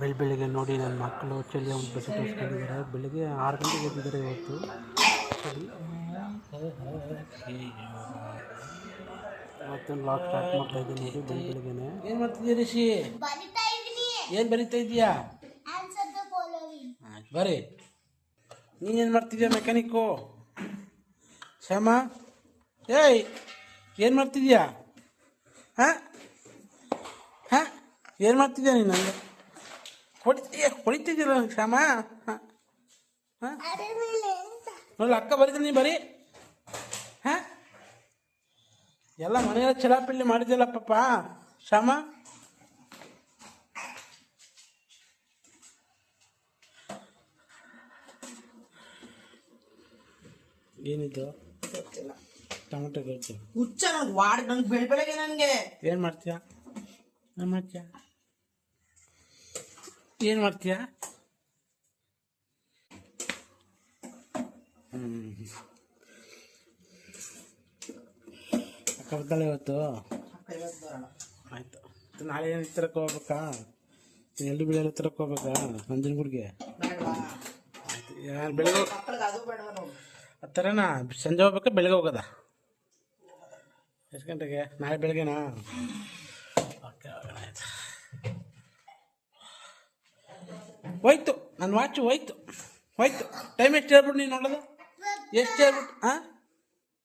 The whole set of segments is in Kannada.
ಬೆಳ ಬೆಳಿಗ್ಗೆ ನೋಡಿ ನನ್ನ ಮಕ್ಕಳು ಚಳಿ ಒಂದು ಬಟ್ಟೆ ತೋರಿಸ್ಕೊಂಡಿದ್ದಾರೆ. ಬೆಳಿಗ್ಗೆ ಆರು ಗಂಟೆಗೆ ಎದ್ದಿದ್ದಾರೆ ಇವತ್ತು. ಇವತ್ತು ಲಾಕ್ ಸ್ಟಾರ್ಟ್ ಮಾಡ್ತಾ ಇದ್ದೀನಿ. ನೋಡಿ ಬೆಳ ಬೆಳಿಗ್ಗೆನೆ. ಏನು ಮಾಡ್ತಿದ್ದೀಯ ರಿಷಿ? ಏನು ಬರೀತಾ ಇದೀಯಾ ಆನ್ಸರ್ ದ ಫಾಲೋವಿಂಗ್ ಆಯ್ತು ಬರ್ರಿ ನೀನೇನು ಮಾಡ್ತಿದ್ಯಾ ಮೆಕ್ಯಾನಿಕ್ಕು ಶ್ಯಾಮ? ಏಯ್ ಏನು ಮಾಡ್ತಿದ್ಯಾ? ಹಾಂ? ಹಾಂ? ಏನು ಮಾಡ್ತಿದ್ಯಾ ನೀನು? ನನಗೆ ಹೊಡಿತೀಯ ಹೊಡಿತಿದ್ದೀರ ಶ್ಯಾಮ? ಹಾಂ. ಹಾಂ? ಅರೆ ಮೇಲೆ ನೋಡಿ ಅಕ್ಕ ಬರೀತೀನಿ ನೀ ಬರೀ. ಹ? ಎಲ್ಲ ಮನೆಯಲ್ಲ ಚಲಾಪಿಲ್ಲಿ ಮಾಡಿದ್ದಿಲ್ಲ ಪಾಪ ಶ್ಯಾಮ? ಏನಿದು? ಟೊಮೆಟೊ ಗೊಜ್ಜು ಹುಚ್ಚ ನಂಗೆ ವಾಡ್ ನಂಗೆ ಬೆಳ ಬೆಳಗ್ಗೆ ನನಗೆ. ಏನು ಮಾಡ್ತೀಯ? ಏನು ಮಾಡ್ತೀಯ? ಏನು ಮಾಡ್ತೀಯ? ಅಕ್ಕ ಇವತ್ತು. ಆಯ್ತು. ನಾಳೆ ಏನು ಹತ್ರಕ್ಕೆ ಹೋಗ್ಬೇಕಾ? ಎಲ್ಲಿ ಬೆಳೆಯಲ್ಲ ಹತ್ರಕ್ಕೆ ಹೋಗ್ಬೇಕಾ? ನಂಜನಗೂಡ್ಗೆ? ಆಯ್ತು. ಆ ಥರನಾ ಸಂಜೆ ಹೋಗ್ಬೇಕಾ? ಬೆಳಗ್ಗೆ ಹೋಗೋದಾ? ಎಷ್ಟು ಗಂಟೆಗೆ? ನಾಳೆ ಬೆಳಗ್ಗೆನಾ ಓಕೆ ಆಯ್ತು ಹೋಯ್ತು, ನನ್ನ ವಾಚ್ ಹೋಯ್ತು. ಹೋಯ್ತು. ಟೈಮ್ ಎಷ್ಟು ಹೇಳ್ಬಿಟ್ಟು ನೀನು ನೋಡೋದು? ಎಷ್ಟು ಹೇಳ್ಬಿಟ್ಟು ಹಾಂ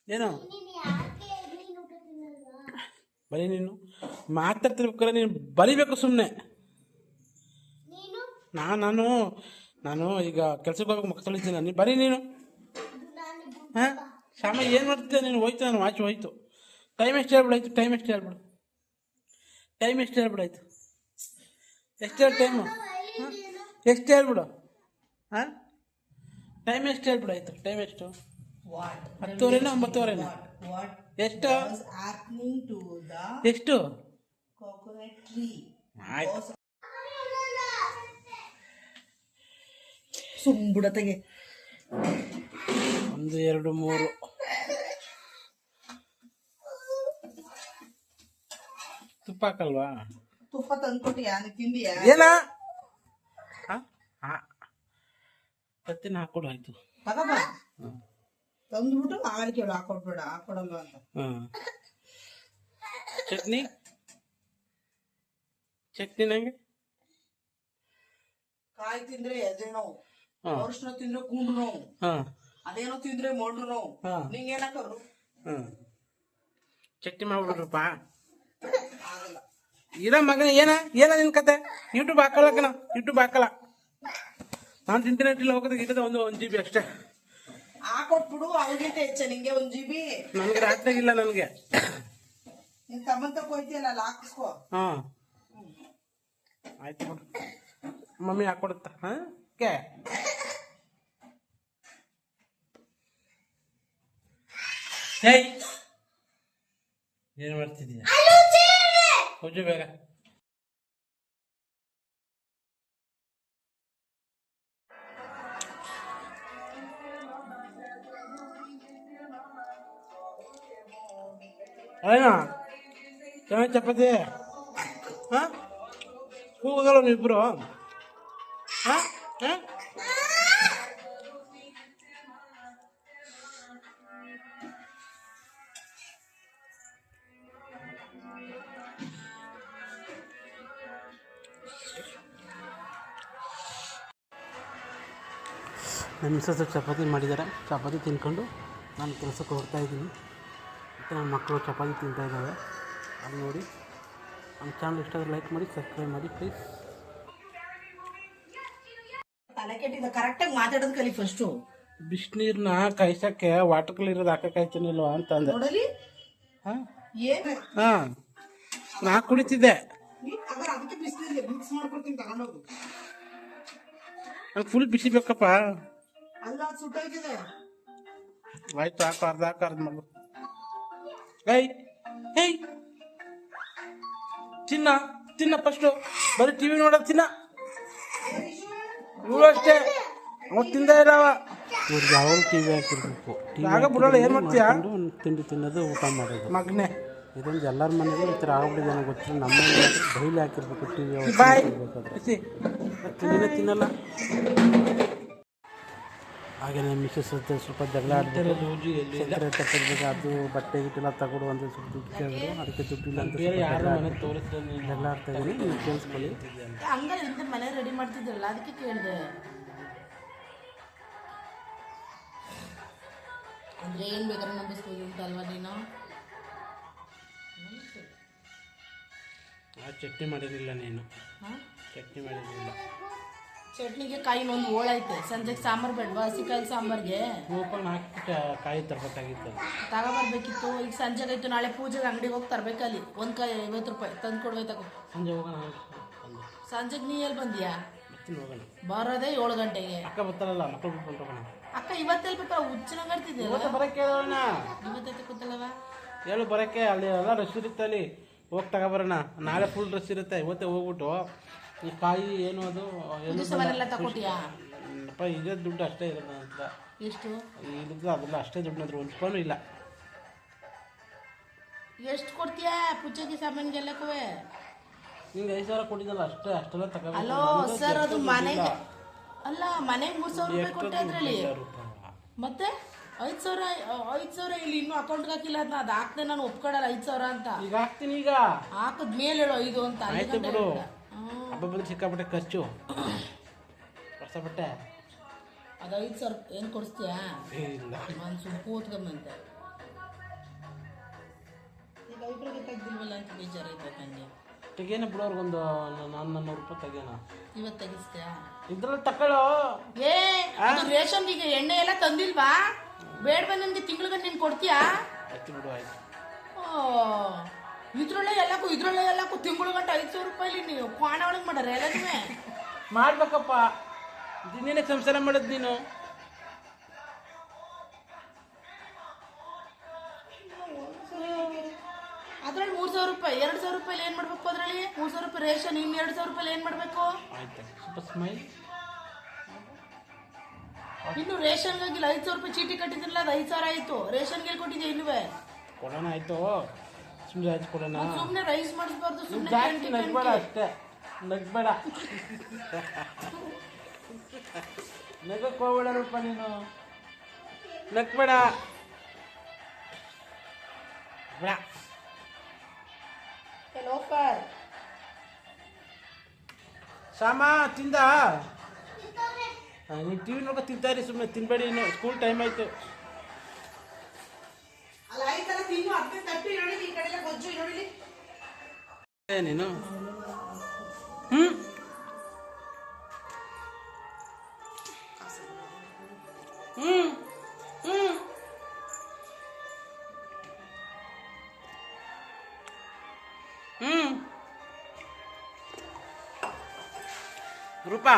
ಏನು? ಬರೀ ನೀನು? ಮಾತಾಡ್ತಿರ್ಬೇಕಾದ್ರೆ ನೀನು ಬರಿಬೇಕು ಸುಮ್ಮನೆ ನಾನು ನಾನು ನಾನು ಈಗ ಕೆಲ್ಸಕ್ಕೆ ಹೋಗಬೇಕು ಮಕ್ಕ ತೊಳಿತೀನಿ. ನೀನು ಬರೀ ನೀನು. ಹಾಂ ಶ್ಯಾಮ, ಏನು ಮಾಡ್ತಿದ್ದೆ? ನೀನು ಹೋಯ್ತು ನಾನು ವಾಚ್ ಹೋಯ್ತು. ಟೈಮ್ ಎಷ್ಟು ಹೇಳ್ಬಿಡಾಯ್ತು ಟೈಮ್ ಎಷ್ಟು ಹೇಳ್ಬಿಡು? ಟೈಮ್ ಎಷ್ಟು ಹೇಳ್ಬಿಡಾಯ್ತು ಎಷ್ಟು ಟೈಮು ಎಷ್ಟು ಹೇಳ್ಬಿಡು? ಹಾಂ? ಟೈಮ್ ಎಷ್ಟು ಆಯಿತು? ಟೈಮ್ ಎಷ್ಟು? ಹತ್ತುವರೆನ ಒಂಬತ್ತುವರೆನ? ಎಷ್ಟು? ಎಷ್ಟು? ಆಯ್ತು. ಸುಂಬುಡತೆಗೆ ಒಂದು ಎರಡು ಮೂರು. ತುಪ್ಪ ಹಾಕಲ್ವಾ? ತುಪ್ಪ ತಂದ್ಕೊಟ್ಟಿಯಾ? ತಿಂದಿಯಾ? ಏನ? ಹತ್ತಿನ ಹಾಕೊಡು ಆಯ್ತು ತಗೋಬ ತಂದ್ಬಿಟ್ಟು ಆಮೇಲೆ ಕೇಳು ಹಾಕೊಡ್ಬೇಡ ಹಾಕೊಡಲ್ಲ ಅಂತ. ಹಾಂ. ಚಟ್ನಿ? ಚಟ್ನಿ ನಂಗೆ? ಕಾಯಿ ತಿಂದ್ರೆ ಎದೆ ನೋವು ಅರಿಶಿನ ತಿಂದ್ರೆ ಕುಂಡು ನೋವು ಅದೇನೋ ತಿಂದ್ರೆ ಮೊಂಡು ನೋವು. ಹಾ. ನಿಂಗೆ ಏನಕ್ಕವ್ರು ಹಾಂ ಚಟ್ನಿ ಮಾಡ್ಬಿಡ್ರಪ್ಪ. ಇರ ಮಗನ ಏನ? ಏನ ನಿನ್ ಕತೆ? ಯೂಟ್ಯೂಬ್ ಹಾಕಲ್ಲ ಕಣ. ಯೂಟ್ಯೂಬ್ ಹಾಕಲ್ಲ. ನಾನು ಇಂಟರ್ನೆಟ್ ಇಲ್ಲ ಹೋಗೋದು ಇರೋದು ಒಂದು ಒಂದು ಜಿ ಬಿ ಅಷ್ಟೇ. ಹಾಕೊಟ್ಬಿಡು ಅವ್ರಿಗಿಂತ ಹೆಚ್ಚ ನಿಂಗೆ ಒಂದ್ ಜಿ ಬಿ ನನಗೆ ರಾತ್ರಿ ಇಲ್ಲ ನನಗೆ. ನಿನ್ ತಮ್ಮಂತ ಹೋಯ್ತಿಯಲ್ಲ ಅಲ್ಲಿ ಹಾಕಿಸ್ಕೋ ಹಾಂ. ಆಯ್ತು ಬಿಡು. ಮಮ್ಮಿ ಹಾಕೊಡುತ್ತಾ? ಹಾಂ? ಓಕೆ ಏಯ್! ಏನು ಮಾಡ್ತಿದ್ದೀಯ ಹೋಜು ಬೇಗ. ಅಯ್ಯ ಚೆನ್ನಾಗಿ ಚಪಾತಿ ಹಾಂ ಹೋಗಲ್ಲ ನೀವಿಬ್ರು ಹಾಂ ಹಾಂ ನನ್ನ ಮಿಸ್ಸಸ್ ಚಪಾತಿ ಮಾಡಿದ್ದಾರೆ ಚಪಾತಿ ತಿನ್ಕೊಂಡು ನಾನು ಕೆಲಸಕ್ಕೆ ಹೋಗ್ತಾ ಇದ್ದೀನಿ ಮತ್ತು ನನ್ನ ಮಕ್ಕಳು ಚಪಾತಿ ತಿಂತಾ ಇದ್ದಾವೆ. ಅದು ನೋಡಿ. ನಮ್ಮ ಚಾನಲ್ ಇಷ್ಟ ಲೈಕ್ ಮಾಡಿ ಸಬ್ಸ್ಕ್ರೈಬ್ ಮಾಡಿ ಪ್ಲೀಸ್ ತಲೆ ಕರೆಕ್ಟಾಗಿ ಮಾತಾಡೋದು ಕಲಿ ಫಸ್ಟು ಬಿಸಿನೀರನ್ನ ಕಾಯ್ಸಕ್ಕೆ ವಾಟರ್ ಕಲರ್ ಇರೋದು ಅಂತ ಅಂತಂದೆ. ನೋಡಲಿ. ಹಾಂ? ಏನು? ಹಾಂ. ನಾ ಕುಡಿತಿದ್ದೆ. ನೀನ್ ಅಗರ್ ಅದಕ್ಕೆ ಬಿಸಿಲಿದೆ ಮಿಕ್ಸ್ ಮಾಡ್ಕೊಡ್ತೀನಿ ತಗೊಂಡೋಗು. ನಂಗೆ ಫುಲ್ ಬಿಸಿ ಬೇಕಪ್ಪ. ಅಲ್ಲ ಅದು ಸುಟ್ಟೋಗಿದೆ ಆಯ್ತು ಹಾಕು ಅರ್ಧ ಹಾಕು ಅರ್ಧ ಮಗು. ಏಯ್ ಏಯ್ ತಿನ್ನ ತಿನ್ನ ಫಸ್ಟು ಬರೀ ಟಿವಿ ನೋಡ ತಿನ್ನ. ಇವಳು ಅಷ್ಟೇ. ಅವ್ನು ತಿಂದ ಇಲ್ಲವ ಇವ್ರಿಗೆ ಯಾವಾಗ ಟಿ ವಿ ಹಾಕಿರ್ಬೇಕು. ಆಗ ಬಿಡೋಲ್ಲ ಏನು ಮಾಡ್ತೀಯ? ತಿಂಡಿ ತಿನ್ನೋದು ಊಟ ಮಾಡೋದು. ಮಗ್ನೆ. ಇದೊಂದು ಎಲ್ಲರ ಮನೆಯಲ್ಲೂ ಈ ಥರ ಆಗ್ಬಿಟ್ಟಿದೆ ನನಗೆ ಗೊತ್ತಿಲ್ಲ. ನಮ್ಮ ಡೈಲಿ ಹಾಕಿರ್ಬೇಕು ಟಿ ವಿ ಬಾಯ್ ಬೇಕಾದ್ರೆ ತಿನ್ನಲ್ಲ. ಹಾಗೆ ನಮ್ಮ ಮಿಸ್ಸಸ್ ಹತ್ರ ಸ್ವಲ್ಪ ಜಗಳ ಸಕ್ಕರೆ ತಪ್ಪಿರ್ಬೇಕು ಅದು ಬಟ್ಟೆ ಗಿಟ್ಟೆಲ್ಲ ತಗೊಡು ಅಂತ ಸ್ವಲ್ಪ ದುಡ್ಡು ಕೇಳಿದ್ರು. ಅದಕ್ಕೆ ದುಡ್ಡಿಲ್ಲ ಅಂತ ಜಗಳ ಆಡ್ತಾ ಇದ್ದೀನಿ ನೀವು ಕೇಳಿಸ್ಕೊಳ್ಳಿ. ಹಂಗಾರೆ ಹಿಂದೆ ಮನೆ ರೆಡಿ ಮಾಡ್ತಿದ್ರಲ್ಲ ಅದಕ್ಕೆ ಕೇಳಿದೆ. ಅಂದ್ರೆ ಏನ್ ಬೇಕಾದ್ರೆ ನಂಬಿಸ್ಬೋದು ನೀನು? ಚಟ್ನಿ ಮಾಡಿರಲಿಲ್ಲ ನೀನು. ಹಾ? ಚಟ್ನಿ ಮಾಡಿರಲಿಲ್ಲ. ಚಟ್ನಿಗೆ ಕಾಯಿ ಒಂದು ಓಳೈತೆ ಸಂಜೆಗೆ ಸಾಂಬಾರ್ ಬೇಡವಾ ಹಸಿಕಾಯಿ ಸಾಂಬಾರ್ಗೆ. ಓಪನ್ ಹಾಕಿ ಕಾಯಿ ತರಬೇಕಾಗಿತ್ತು ತಗೋಬರ್ಬೇಕಿತ್ತು ಈಗ ಸಂಜೆಗಾಯ್ತು ನಾಳೆ ಪೂಜೆಗೆ ಅಂಗಡಿಗೆ ಹೋಗಿ ತರಬೇಕಲ್ಲಿ ಒಂದು ಕಾಯಿ ಐವತ್ತು ರೂಪಾಯಿ. ತಂದು ಕೊಡ್ಬೇಕು ತಗೋ. ಸಂಜೆ ಹೋಗೋಣ ಸಂಜೆಗೆ ನೀ ಎಲ್ಲಿ ಬಂದಿಯಾ? ಬರೋದೇ ಏಳು ಗಂಟೆಗೆ. ಅಕ್ಕ ಬರ್ತಾರಲ್ಲ ಮಕ್ಕಳು ಬಿಟ್ಕೊಂಡು ಅಕ್ಕ ಇವತ್ತೆಲ್ಲಿ ಹುಚ್ಚನಾಗರ್ತಿದ್ಯಲ್ಲ ಇವತ್ತು ಬರೋಕ್ಕೆ ಹೇಳೋಣ ಇವತ್ತೈತೆ ಕೂತಲ್ಲವ ಹೇಳು ಬರೋಕ್ಕೆ. ಅಲ್ಲಿ ಎಲ್ಲ ರಶ್ ಇರುತ್ತೆ ಅಲ್ಲಿ. ಹೋಗಿ ತಗೋಬರೋಣ ನಾಳೆ ಫುಲ್ ರಶ್ ಇರುತ್ತೆ. ಇವತ್ತೇ ಹೋಗ್ಬಿಟ್ಟು ಈ ಕಾಯಿ ಏನು ಅದು ಏನು ತಗೊಟ್ಟಿಯಾ ಅಪ್ಪ ಇದೇ ದುಡ್ಡು ಅಷ್ಟೇ ಇರೋದು ನನ್ನ ಹತ್ರ. ಎಷ್ಟು? ಇಲ್ಲಿದ್ದು ಅದೆಲ್ಲ ಅಷ್ಟೇ ದುಡ್ಡು ಅಂದ್ರೆ ಒಂದು ರೂಪಾಯಿನೂ ಇಲ್ಲ. ಎಷ್ಟು ಕೊಡ್ತೀಯಾ ಪೂಜೆಗೆ ಸಾಮಾನ್ಗೆಲ್ಲಕ್ಕೂ? ನಿಂಗೆ ಐದು ಸಾವಿರ ಕೊಟ್ಟಿದ್ದಲ್ಲ ಅಷ್ಟೇ ಅಷ್ಟೆಲ್ಲ ತಗೋ ಅಲೋ ಸರ್ ಅದು ಮನೆಗೆ ಅಲ್ಲ ಮನೆಗೆ ಮೂರು ಸಾವಿರ ರೂಪಾಯಿ ಕೊಟ್ಟೆ ಅದ್ರಲ್ಲಿ? ಮತ್ತೆ? ಐದು ಸಾವಿರ ಐದು ಸಾವಿರ ಇಲ್ಲಿ ಇನ್ನೂ ಅಕೌಂಟ್ಗೆ ಹಾಕಿಲ್ಲ ಅದನ್ನ ಅದು ಹಾಕ್ದೆ ನಾನು ಒಪ್ಕೊಡಲ್ಲ ಐದು ಸಾವಿರ ಅಂತ. ಈಗ ಹಾಕ್ತೀನಿ ಈಗ. ಹಾಕದ ಮೇಲೆ ಹೇಳು ಐದು ಅಂತ ಆಯ್ತು ಬಿಡು. ಹಬ್ಬ ಬಂದು ಸಿಕ್ಕಾಪಟ್ಟೆ ಖರ್ಚು. ಹೊಸ ಬಟ್ಟೆ ಅದು ಐದು ಸಾವಿರ ಏನು ಕೊಡಿಸ್ತೀಯಾ? ಇಲ್ಲ ನಾನು ಸುಮ್ಮನೆ ಕೂತ್ಕೊಂಬಂತೆ ಈಗ ಇಬ್ರಿಗೆ ತೆಗ್ದಿಲ್ವಲ್ಲ ಅಂತ ಬೇಜಾರು ಐತೆ ನನಗೆ ತೆಗೇನ ಬಿಡೋರ್ಗೊಂದು ನಾನು ನಾನ್ನೂರು ರೂಪಾಯಿ ತೆಗೇನ ಇವತ್ತು ತೆಗಿಸ್ತೀಯಾ? ಇದ್ರಲ್ಲಿ ತಕೊಳ್ಳೋ. ಏ ಅದು ರೇಷನ್ ಈಗ ಎಣ್ಣೆ ಎಲ್ಲ ತಂದಿಲ್ವಾ? ಬೇಡ ನನಗೆ ತಿಂಗಳಿಗೆ ನೀನು ಕೊಡ್ತೀಯಾ? ಆಯ್ತು ಬಿಡು ಆಯ್ತು. ಓ ಇದ್ರೊಳ್ಳೆ ಎಲ್ಲಕ್ಕೂ ಇದ್ರೊಳ್ಳೆ ಎಲ್ಲಕ್ಕೂ ತಿಂಗಳು ಗಂಟೆ ಐದು ಸಾವಿರ ರೂಪಾಯಿ ನೀವು ಕ್ವಾಣ ಒಳಗೆ ಮಾಡ್ರ ಎಲ್ಲದೇ ಮಾಡ್ಬೇಕಪ್ಪ. ದಿನ ಸಂಸಾರ ಮಾಡೋದು ನೀನು. ಅದ್ರಲ್ಲಿ ಮೂರು ಸಾವಿರ ರೂಪಾಯಿ ಎರಡು ಸಾವಿರ ರೂಪಾಯಿ ಏನು ಮಾಡ್ಬೇಕು ಅದರಲ್ಲಿ? ಮೂರು ಸಾವಿರ ರೂಪಾಯಿ ರೇಷನ್ ಇನ್ನು ಎರಡು ಸಾವಿರ ರೂಪಾಯಿ ಏನು ಮಾಡಬೇಕು? ಇನ್ನು ರೇಷನ್ಗಾಗಿಲ್ಲ ಐದು ಸಾವಿರ ರೂಪಾಯಿ ಚೀಟಿ ಕಟ್ಟಿದ್ರಲ್ಲ ಅದು ಐದು ಸಾವಿರ ಆಯಿತು. ರೇಷನ್ಗೆ ಕೊಟ್ಟಿದ್ದೆ ಇಲ್ಲವೇ ಕೊಡೋಣ ಆಯ್ತು. ಸುಮ್ಮನೆ ಆಯ್ತು ಕೊಡೋಣ. ಸುಮ್ಮನೆ ರೈಸ್ ಮಾಡಿಸ್ಬಾರ್ದು ಸುಮ್ಮನೆ ಜಾಸ್ತಿ ನಗ್ಬೇಡ ಅಷ್ಟೇ. ನಗ್ಬೇಡ. ನಗಕ್ಕೆ ಹೋಗ್ಬೇಡ ರೂಪ ನೀನು. ನಗ್ಬೇಡ. ಬೇಡ ಲೋಫರ್ ಸಾಮ ತಿಂದ? ನೀವು ಟಿ ವಿ ನೋಡ್ಕೊ ತಿಂತಾರಿ ಸುಮ್ಮನೆ ತಿನ್ಬೇಡಿ ಇನ್ನು. ಸ್ಕೂಲ್ ಟೈಮ್ ಆಯ್ತು ಅಲ್ಲ ಆಯ್ತಲ್ಲ ತಿನ್ನು ಅತ್ತೆ ತಪ್ಪಿ ನೋಡಿ ಈ ಕಡೆ ಎಲ್ಲ ಗೊಜ್ಜು ನೋಡಿ ಏ ನೀನು ಹ್ಮ್ ಹ್ಞೂ ಹ್ಞೂ ಹ್ಞೂ ರೂಪಾ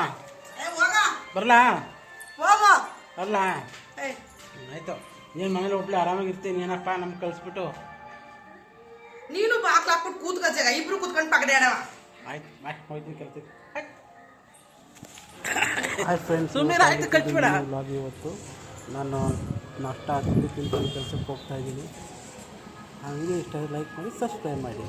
ಹೋಗ ಬರಲಾ? ಹೋಗ ಬರಲಾ? ಆಯಿತು. ನೀನು ಮನೇಲಿ ಒಬ್ಳು ಆರಾಮಾಗಿರ್ತೀನಿ. ಏನಪ್ಪ ನಮ್ಗೆ ಕಳಿಸ್ಬಿಟ್ಟು. ನೀನು ಬಾಕ್ಲ ಹಾಕ್ಬಿಟ್ಟು ಕೂತ್ಕೊಜಾಗ ಇಬ್ರು ಕೂತ್ಕೊಂಡು ಪಗಡೆ ಆಡವ. ಆಯ್ತು ಕಟ್ಬೇಡ. ಇವತ್ತು. ನಾನು ನಷ್ಟ ತಿಂದು ತಿಂದು ಕೆಲಸಕ್ಕೆ ಹೋಗ್ತಾ ಇದ್ದೀನಿ. ಹಂಗೆ ಇಷ್ಟ ಲೈಕ್ ಮಾಡಿ ಸಬ್ಸ್ಕ್ರೈಬ್ ಮಾಡಿ.